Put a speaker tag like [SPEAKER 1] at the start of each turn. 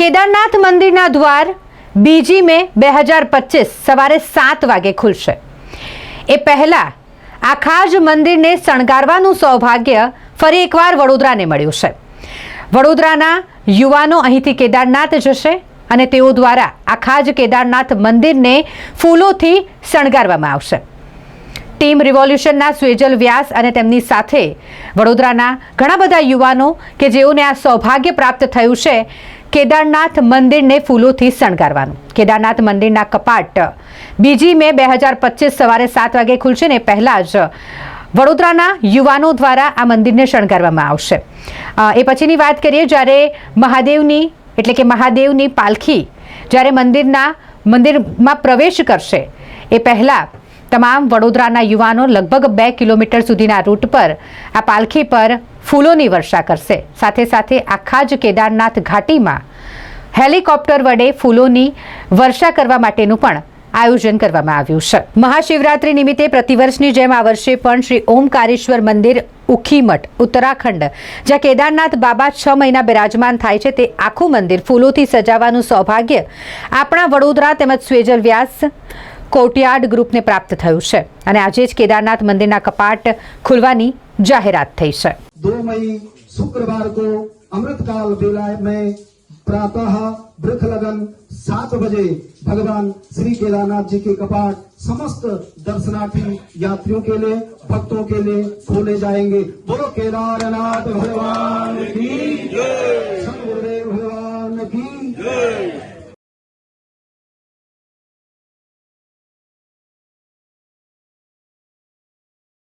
[SPEAKER 1] કેદારનાથ મંદિરના દ્વાર બીજી મે બે હજાર પચીસ સવારે સાત વાગે ખુલશે. એ પહેલાં આખા જ મંદિરને શણગારવાનું સૌભાગ્ય ફરી એકવાર વડોદરાને મળ્યું છે. વડોદરાના યુવાનો અહીંથી કેદારનાથ જશે અને તેઓ દ્વારા આખા જ કેદારનાથ મંદિરને ફૂલોથી શણગારવામાં આવશે. ટીમ રિવોલ્યુશનના સ્વેજલ વ્યાસ અને તેમની સાથે વડોદરાના ઘણા બધા યુવાનો કે જેઓને આ સૌભાગ્ય પ્રાપ્ત થયું છે કેદારનાથ મંદિરને ફૂલોથી શણગારવાનું. કેદારનાથ મંદિરના કપાટ બીજી મે બે હજાર પચીસ સવારે સાત વાગે ખુલશે ને પહેલાં જ વડોદરાના યુવાનો દ્વારા આ મંદિરને શણગારવામાં આવશે. એ પછીની વાત કરીએ, જ્યારે મહાદેવની, એટલે કે મહાદેવની પાલખી જ્યારે મંદિરના, મંદિરમાં પ્રવેશ કરશે, એ પહેલાં તમામ વડોદરાના યુવાનો લગભગ બે કિલોમીટર સુધીના રૂટ પર આ પાલખી પર ફૂલોની વર્ષા કરશે. સાથે સાથે આખા જ કેદારનાથ ઘાટીમાં હેલિકોપ્ટર વડે ફૂલોની વર્ષા કરવા માટેનું પણ આયોજન કરવામાં આવ્યું છે. મહાશિવરાત્રી નિમિત્તે પ્રતિવર્ષની જેમ આ વર્ષે પણ શ્રી ઓમકારેશ્વર મંદિર ઉખીમઠ ઉત્તરાખંડ, જ્યાં કેદારનાથ બાબા છ મહિના બિરાજમાન થાય છે તે આખું મંદિર ફૂલોથી સજાવવાનું સૌભાગ્ય આપણા વડોદરા તેમજ સ્વેજલ વ્યાસ કોર્ટયાર્ડ ગ્રુપને પ્રાપ્ત થયું છે અને આજે જ કેદારનાથ મંદિરના કપાટ ખુલવાની જાહેરાત થઈ છે
[SPEAKER 2] दो मई शुक्रवार को अमृतकाल बेला में प्रातः वृक्ष लगन सात बजे भगवान श्री केदारनाथ जी के कपाट समस्त दर्शनार्थी यात्रियों के लिए भक्तों के लिए खोले जाएंगे बोलो केदारनाथ भगवान की